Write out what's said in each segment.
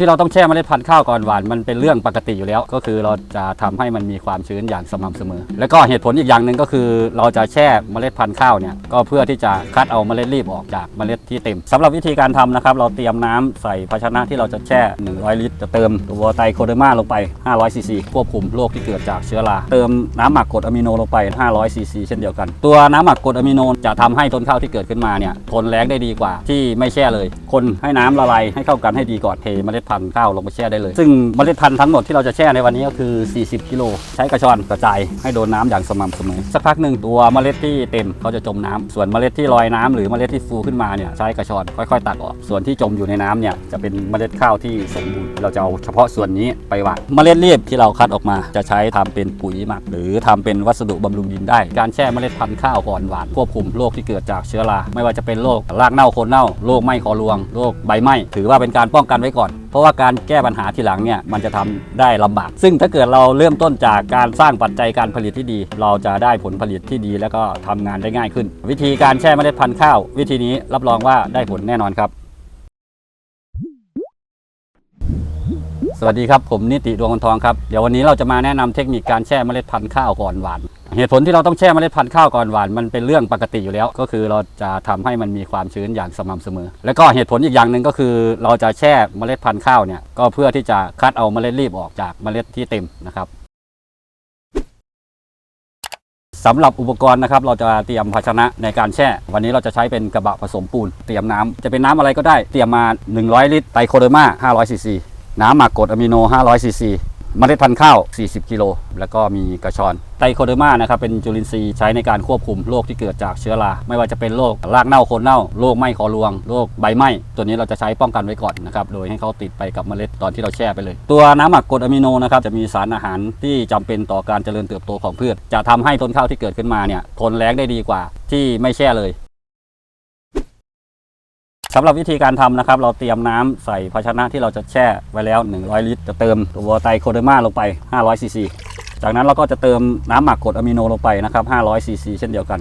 ที่เราต้องแช่เมล็ดพันธุ์ข้าวก่อนหวานมันเป็นเรื่องปกติอยู่แล้ว ก็คือเราจะทำให้มันมีความชื้นอย่างสม่ำเสมอ แล้วก็เหตุผลอีกอย่างหนึ่งก็คือ เราจะแช่เมล็ดพันธุ์ข้าวเนี่ยก็เพื่อที่จะคัดเอาเมล็ดรีบออกจากเมล็ดที่เต็มสำหรับวิธีการทำนะครับ เราเตรียมน้ำใส่ภาชนะที่เราจะแช่ 100 ลิตร จะเติมตัวไตรโคเดอร์มาลงไป 500 ซีซีควบคุมโรคที่เกิดจากเชื้อราเติมน้ำหมักกรดอะมิโนลงไป 500 ซีซีเช่นเดียวกัน ตัวน้ำหมักกรดอะมิโนจะทำให้ต้นข้าวที่เกิดขึ้นมาเนี่ยทนแล้งได้ดีกว่าที่ไม่แช่เลย คนให้น้ำละลายให้เข้ากันให้ดีก่อนเทเมล็ดพันธุ์ข้าวลงไปแช่ได้เลย ซึ่งเมล็ดพันธุ์ทั้งหมดที่เราจะแช่ในวันนี้ก็คือ 40 กิโล ใช้กระชอนกระจายให้โดนน้ำอย่างสม่ำเสมอ สักพักหนึ่งตัวเมล็ดที่เต็มเขาจะจมน้ำส่วนเมล็ดที่ลอยน้ำหรือเมล็ดที่ฟูขึ้นมาเนี่ยใช้กระชอนค่อยๆ ตักออก ส่วนที่จมอยู่ในน้ำเนี่ยจะเป็นเมล็ดข้าวที่สมบูรณ์ เราจะเอาเฉพาะส่วนนี้ไปหว่านเมล็ดเรียบที่เราคัดออกมา จะใช้ทำเป็นปุ๋ยหมัก หรือทำเป็นวัสดุบำรุงดินได้ การแช่เมล็ดพันธุ์ข้าวก่อนหวานควบคุมโรคที่เกิดจากเชื้อรา ไม่ว่าจะเป็นโรครากเน่าโคนเน่า โรคไหม้คอรวง โรคใบไหม้ ถือว่าเป็นการป้องกันไว้ก่อน เพราะว่าการแก้ปัญหาทีหลังเนี่ยมันจะทำได้ลำบาก ซึ่งถ้าเกิดเราเริ่มต้นจากการสร้างปัจจัยการผลิตที่ดี เราจะได้ผลผลิตที่ดี แล้วก็ทำงานได้ง่ายขึ้น วิธีการแช่เมล็ดพันธุ์ข้าว วิธีนี้รับรองว่าได้ผลแน่นอนครับ สวัสดีครับ ผมนิติดวงคนทองครับ เดี๋ยววันนี้เราจะมาแนะนำเทคนิคการแช่เมล็ดพันธุ์ข้าวก่อนหวาน เหตุผลที่เราต้องแช่เมล็ดพันธุ์ข้าวก่อนหวาน มันเป็นเรื่องปกติอยู่แล้ว ก็คือเราจะทำให้มันมีความชื้นอย่างสม่ำเสมอ แล้วก็เหตุผลอีกอย่างหนึ่งก็คือ เราจะแช่เมล็ดพันธุ์ข้าวเนี่ยก็เพื่อที่จะคัดเอาเมล็ดรีบออกจากเมล็ดที่เต็มนะครับสำหรับอุปกรณ์นะครับเราจะเตรียมภาชนะในการแช่ วันนี้เราจะใช้เป็นกระบะผสมปูน เตรียมน้ำจะเป็นน้ำอะไรก็ได้เตรียมมา 100 ลิตรไตโคเดอร์มา500ซีซี น้ำหมักกรดอะมิโน 500 ซีซีเมล็ดพันธุ์ข้าว 40 กิโล แล้วก็มีกระชอน ไตโคเดอร์มานะครับ เป็นจุลินทรีย์ใช้ในการควบคุมโรคที่เกิดจากเชื้อรา ไม่ว่าจะเป็นโรครากเน่าโคนเน่า โรคไหม้คอรวง โรคใบไหม้ ตัวนี้เราจะใช้ป้องกันไว้ก่อนนะครับ โดยให้เขาติดไปกับเมล็ดตอนที่เราแช่ไปเลย ตัวน้ำหมักกรดอะมิโนนะครับ จะมีสารอาหารที่จำเป็นต่อการเจริญเติบโตของพืช จะทำให้ต้นข้าวที่เกิดขึ้นมาเนี่ย ทนแล้งได้ดีกว่าที่ไม่แช่เลย สำหรับวิธีการทำนะครับ เราเตรียมน้ำใส่ภาชนะที่เราจะแช่ไว้แล้ว 100 ลิตร จะเติมตัวไตโคเดอร์มาลงไป 500 ซีซี จากนั้นเราก็จะเติมน้ำหมักกรดอะมิโนลงไปนะครับ 500 ซีซีเช่นเดียวกัน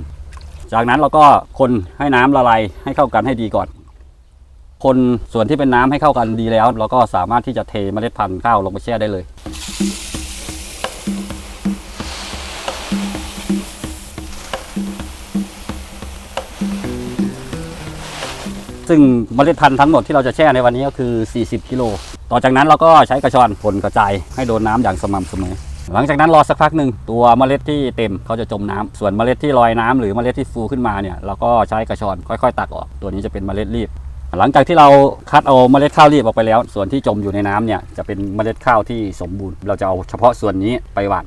จากนั้นเราก็คนให้น้ำละลายให้เข้ากันให้ดีก่อน คนส่วนที่เป็นน้ำให้เข้ากันดีแล้ว เราก็สามารถที่จะเทเมล็ดพันธุ์ข้าวลงไปแช่ได้เลย ซึ่งเมล็ดพันธุ์ทั้งหมดที่เราจะแช่ในวันนี้ก็คือ 40 กิโล ต่อจากนั้นเราก็ใช้กระชอนผลกระจายให้โดนน้ำอย่างสม่ำเสมอ หลังจากนั้นรอสักพักหนึ่งตัวเมล็ดที่เต็มเขาจะจมน้ำส่วนเมล็ดที่ลอยน้ำหรือเมล็ดที่ฟูขึ้นมาเนี่ยเราก็ใช้กระชอนค่อยๆ ตักออก ตัวนี้จะเป็นเมล็ดรีบหลังจากที่เราคัดเอาเมล็ดข้าวรีบออกไปแล้ว ส่วนที่จมอยู่ในน้ำเนี่ยจะเป็นเมล็ดข้าวที่สมบูรณ์ เราจะเอาเฉพาะส่วนนี้ไปหว่าน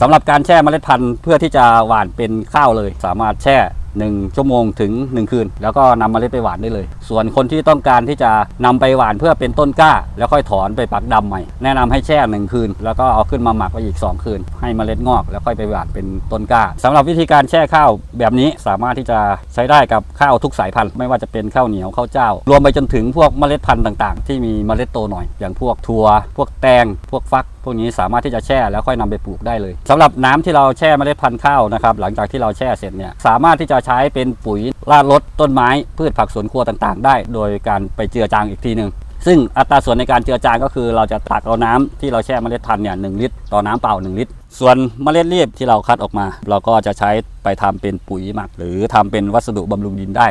สำหรับการแช่เมล็ดพันธุ์เพื่อที่จะหว่านเป็นข้าวเลย สามารถแช่ 1 ชั่วโมงถึง 1 คืน แล้วก็นำเมล็ดไปหว่านได้เลย ส่วนคนที่ต้องการที่จะนำไปหว่านเพื่อเป็นต้นกล้า แล้วค่อยถอนไปปักดำใหม่ แนะนำให้แช่ 1 คืน แล้วก็เอาขึ้นมาหมักไว้อีก 2 คืน ให้เมล็ดงอก แล้วค่อยไปหว่านเป็นต้นกล้าสำหรับวิธีการแช่ข้าวแบบนี้สามารถที่จะใช้ได้กับข้าวทุกสายพันธุ์ไม่ว่าจะเป็นข้าวเหนียวข้าวเจ้า รวมไปจนถึงพวกเมล็ดพันธุ์ต่าง ๆ ที่มีเมล็ดโตหน่อย อย่างพวกถั่วพวกแตงพวกฟัก วกนี้สามารถที่จะแช่แล้วค่อยนำไปปลูกได้เลยสำหรับน้ำที่เราแช่เมล็ดพันธุ์ข้าวนะครับหลังจากที่เราแช่เสร็จเนี่ยสามารถที่จะใช้เป็นปุ๋ยราดรดต้นไม้ พืชผักสวนครัวต่างๆ ได้ โดยการไปเจือจางอีกทีหนึ่งซึ่งอัตราส่วนในการเจือจางก็คือเราจะตักเอาน้ำที่เราแช่เมล็ดพันธุ์เนี่ยหนึ่งลิตรต่อน้ำเปล่า 1 ลิตร ส่วนเมล็ดรีบที่เราคัดออกมา เราก็จะใช้ไปทำเป็นปุ๋ยหมัก หรือทำเป็นวัสดุบำรุงดินได้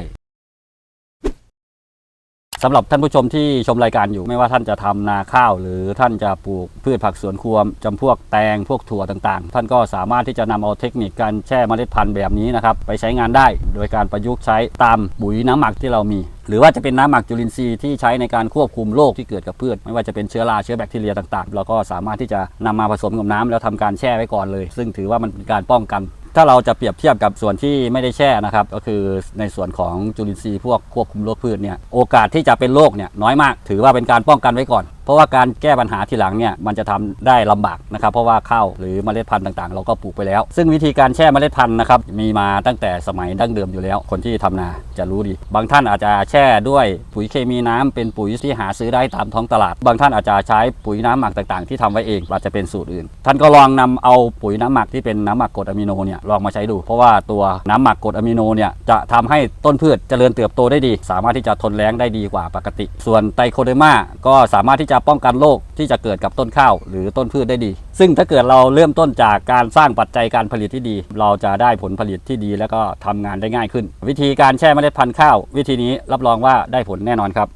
สำหรับท่านผู้ชมที่ชมรายการอยู่ ไม่ว่าท่านจะทำนาข้าว หรือท่านจะปลูกพืชผักสวนครัวจำพวกแตงพวกถั่วต่างๆ ท่านก็สามารถที่จะนำเอาเทคนิคการแช่เมล็ดพันธุ์แบบนี้นะครับไปใช้งานได้ โดยการประยุกต์ใช้ตามปุ๋ยน้ำหมักที่เรามี หรือว่าจะเป็นน้ำหมักจุลินทรีย์ที่ใช้ในการควบคุมโรคที่เกิดกับพืช ไม่ว่าจะเป็นเชื้อราเชื้อแบคทีเรียต่างๆ เราก็สามารถที่จะนำมาผสมกับน้ำแล้วทำการแช่ไว้ก่อนเลย ซึ่งถือว่ามันเป็นการป้องกัน ถ้าเราจะเปรียบเทียบกับส่วนที่ไม่ได้แช่นะครับ ก็คือในส่วนของจุลินทรีย์พวกควบคุมโรคพืชเนี่ยโอกาสที่จะเป็นโรคเนี่ยน้อยมาก ถือว่าเป็นการป้องกันไว้ก่อน เพราะว่าการแก้ปัญหาทีหลังเนี่ยมันจะทำได้ลำบากนะครับ เพราะว่าข้าวหรือเมล็ดพันธุ์ต่างๆ เราก็ปลูกไปแล้ว ซึ่งวิธีการแช่เมล็ดพันธุ์นะครับมีมาตั้งแต่สมัยดั้งเดิมอยู่แล้ว คนที่ทำนาจะรู้ดี บางท่านอาจจะแช่ด้วยปุ๋ยเคมีน้ำเป็นปุ๋ยที่หาซื้อได้ตามท้องตลาด บางท่านอาจจะใช้ปุ๋ยน้ำหมักต่างๆ ที่ทำไว้เองอาจจะเป็นสูตรอื่น ท่านก็ลองนำเอาปุ๋ยน้ำหมักที่เป็นน้ำหมักกรดอะมิโนเนี่ยลองมาใช้ดู เพราะว่าตัวน้ำหมักกรดอะมิโนเนี่ยจะทำให้ต้นพืชเจริญเติบโตได้ดี สามารถที่จะทนแล้งได้ดีกว่าปกติ ส่วนไตโคเดมาก็สามารถที่จะะป้องกันโรคที่จะเกิดกับต้นข้าว หรือต้นพืชได้ดี ซึ่งถ้าเกิดเราเริ่มต้นจากการสร้างปัจจัยการผลิตที่ดี เราจะได้ผลผลิตที่ดี แล้วก็ทำงานได้ง่ายขึ้น วิธีการแช่เมล็ดพันธุ์ข้าว วิธีนี้รับรองว่าได้ผลแน่นอนครับ